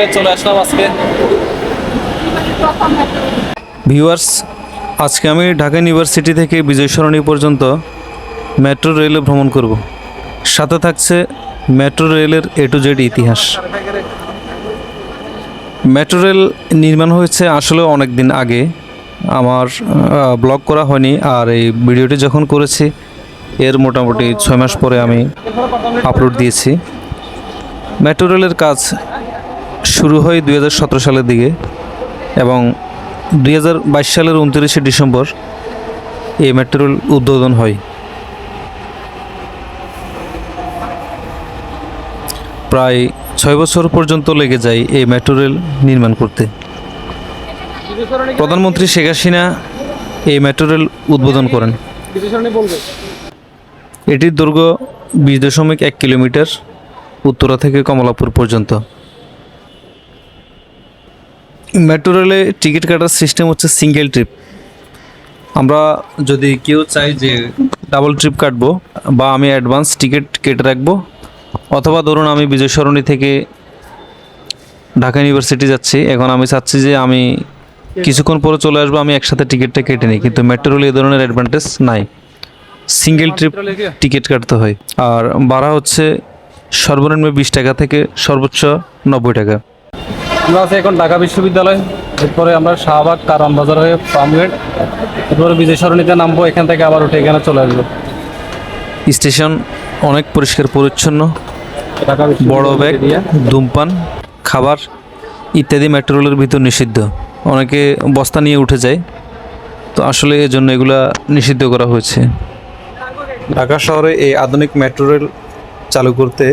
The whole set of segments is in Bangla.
বলে চলে আসলাম আজকে। ভিউয়ার্স, আজকে আমি ঢাকা ইউনিভার্সিটি থেকে বিজয় সরণি পর্যন্ত মেট্রো রেলে ভ্রমণ করব। সাথে থাকছে মেট্রো রেলের এ টু জেড ইতিহাস। মেট্রো রেল নির্মাণ হয়েছে আসলে অনেক দিন আগে। আমার ব্লগ করা হয়নি আর এই ভিডিওটি যখন করেছি, এর মোটামুটি ছয় মাস পরে আমি আপলোড দিয়েছি। মেট্রো রেলের কাজ শুরু হয় দুই হাজার সতেরো সালের দিকে এবং দুই হাজার বাইশ সালের উনত্রিশে ডিসেম্বর এই মেট্রো রেল উদ্বোধন হয়। প্রায় ছয় বছর পর্যন্ত লেগে যায় এই মেট্রো রেল নির্মাণ করতে। প্রধানমন্ত্রী শেখ হাসিনা এই মেট্রো রেল উদ্বোধন করেন। এটির দৈর্ঘ্য বিশ দশমিক এক কিলোমিটার, উত্তরা থেকে কমলাপুর পর্যন্ত। মেট্রো রেলে টিকিট কাটার সিস্টেম হচ্ছে সিঙ্গেল ট্রিপ আমরা যদি কেউ চাই যে ডাবল ট্রিপ কাটবো বা আমি অ্যাডভান্স টিকিট কেটে রাখব অথবা ধরুন আমি বিজয় সরণি থেকে ঢাকা ইউনিভার্সিটি যাচ্ছি এখন আমি চাচ্ছি যে আমি কিছুক্ষণ পরে চলে আসব আমি একসাথে টিকিটটা কেটে নিই কিন্তু মেট্রো রেলে এ ধরনের অ্যাডভান্টেজ নাই। সিঙ্গেল ট্রিপ টিকিট কাটতে হয়। আর ভাড়া হচ্ছে সর্বনিম্ন বিশ টাকা থেকে সর্বোচ্চ নব্বই টাকা। আমরা আছি এখন ঢাকা বিশ্ববিদ্যালয়। এরপরে আমরা শাহবাগ কারণ বাজার হয়ে পামগেট। এরপরে বিজয় সরণিতে নামবো এখান থেকে আবার উঠে এখানে চলে আসব। স্টেশন অনেক পরিষ্কার পরিচ্ছন্ন। বড় ব্যাগ এরিয়া ধূমপান খাবার ইত্যাদি মেট্রো রেলের ভিতর নিষিদ্ধ। অনেকে বস্তা নিয়ে উঠে যায়। তো আসলে এর জন্য এগুলা নিষিদ্ধ করা হয়েছে। ঢাকা শহরে এই আধুনিক মেট্রো রেল চালু করতে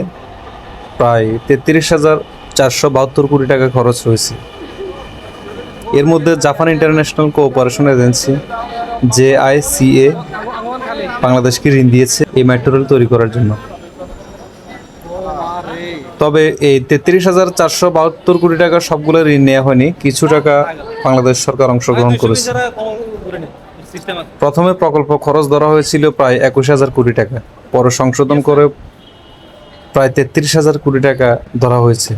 প্রায় তেত্রিশ হাজার চারশো বাহাত্তর কোটি টাকা খরচ হয়েছে। এর মধ্যে Japan international cooperation agency J I C A বাংলাদেশকে ঋণ দিয়েছে এই মেট্রো রেল তৈরি করার জন্য। তবে এই তেত্রিশ হাজার চারশো বাহাত্তর কোটি টাকা সবগুলো ঋণ নেওয়া হয়নি কিছু টাকা বাংলাদেশ সরকার অংশগ্রহণ করেছে। প্রথমে প্রকল্প খরচ ধরা হয়েছিল প্রায় একুশ হাজার কোটি টাকা পরে সংশোধন করে প্রায় তেত্রিশ হাজার কোটি টাকা ধরা হয়েছে।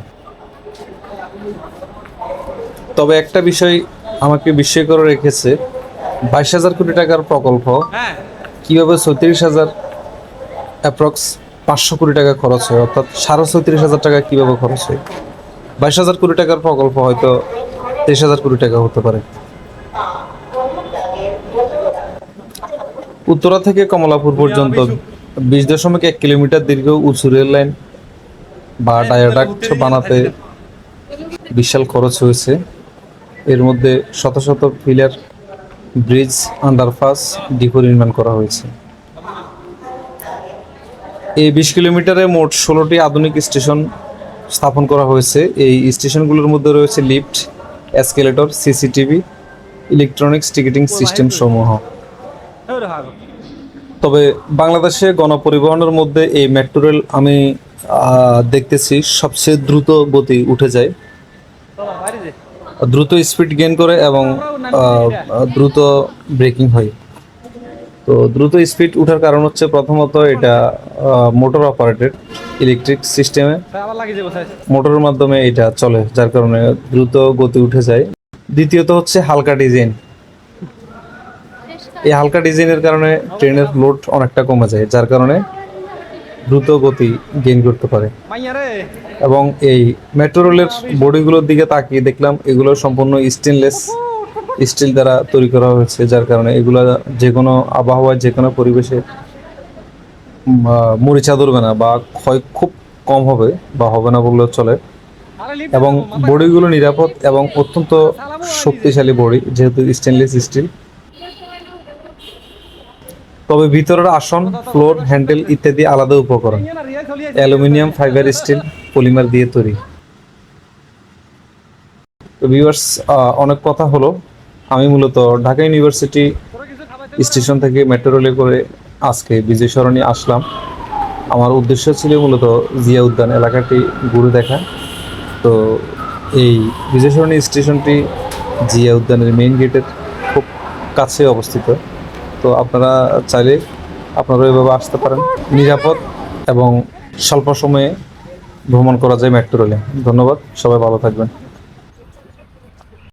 তবে একটা বিষয় আমাকে বিস্ময় করে রেখেছে বাইশ হাজার কোটি টাকার প্রকল্প কীভাবে ছত্রিশ হাজার অ্যাপ্রক্স পাঁচশো কোটি টাকা খরচ হয় অর্থাৎ সাড়ে ছত্রিশ হাজার টাকা কীভাবে খরচ হয়? বাইশ হাজার কোটি টাকার প্রকল্প হয়তো তেইশ হাজার কোটি টাকা হতে পারে। উত্তরা থেকে কমলাপুর পর্যন্ত বিশ দশমিক এক কিলোমিটার দীর্ঘ উঁচু রেল লাইন বা ডায়াডাক্ট বানাতে বিশাল খরচ হয়েছে। এর মধ্যে শত শত পিলার ব্রিজ আন্ডারপাস, ডিপো নির্মাণ করা হয়েছে। এই বিশ কিলোমিটারে মোট ষোলোটি আধুনিক স্টেশন স্থাপন করা হয়েছে। এই স্টেশনগুলোর মধ্যে রয়েছে lift, escalator, CCTV, electronics ticketing system সমূহ। তবে বাংলাদেশে গণপরিবহনের মধ্যে এই মেট্রো রেল আমি দেখতেছি সবচেয়ে দ্রুত গতি উঠে যায়। দ্রুত স্পিড গেন করে এবং দ্রুত ব্রেকিং হয়। তো দ্রুত স্পিড ওঠার কারণ হচ্ছে প্রথমত এটা মোটর অপারেটেড ইলেকট্রিক সিস্টেমে মোটরের মাধ্যমে এটা চলে, যার কারণে দ্রুত গতি উঠে যায়। দ্বিতীয়ত হচ্ছে হালকা ডিজাইন এই হালকা ডিজাইনের কারণে ট্রেনের লোড অনেকটা কমে যায়, যার কারণে দ্রুত গতি গেইন করতে পারে। এবং এই মেট্রো রেলের বডিগুলোর দিকে তাকিয়ে দেখলাম এগুলো সম্পূর্ণ স্টেনলেস স্টিল দ্বারা তৈরি করা হয়েছে যার কারণে এগুলো যে কোনো আবহাওয়ায় যে কোনো পরিবেশে মরিচা ধরবে না বা ক্ষয় খুব কম হবে বা হবে না বললেও চলে। এবং বডিগুলো নিরাপদ এবং অত্যন্ত শক্তিশালী বডি যেহেতু স্টেনলেস স্টিল তবে ভিতরের আসন, ফ্লোর, হ্যান্ডেল ইত্যাদি আলাদা উপকরণ। অ্যালুমিনিয়াম, ফাইবার, স্টিল, পলিমার দিয়ে তৈরি। তো ভিউয়ার্স অনেক কথা হলো। আমি মূলত ঢাকা ইউনিভার্সিটি স্টেশন থেকে মেট্রো রেলে করে আজকে বিজয় সরণি আসলাম। আমার উদ্দেশ্য ছিল মূলত জিয়া উদ্যান এলাকাটি ঘুরে দেখা। তো এই বিজয় সরণি স্টেশনটি জিয়া উদ্যানের মেইন গেটের খুব কাছে অবস্থিত। তো আপনারা চাইলে আপনারা এভাবে আসতে পারেন। নিরাপদ এবং স্বল্প সময়ে ভ্রমণ করা যায় মেট্রো রেলে। ধন্যবাদ, সবাই ভালো থাকবেন।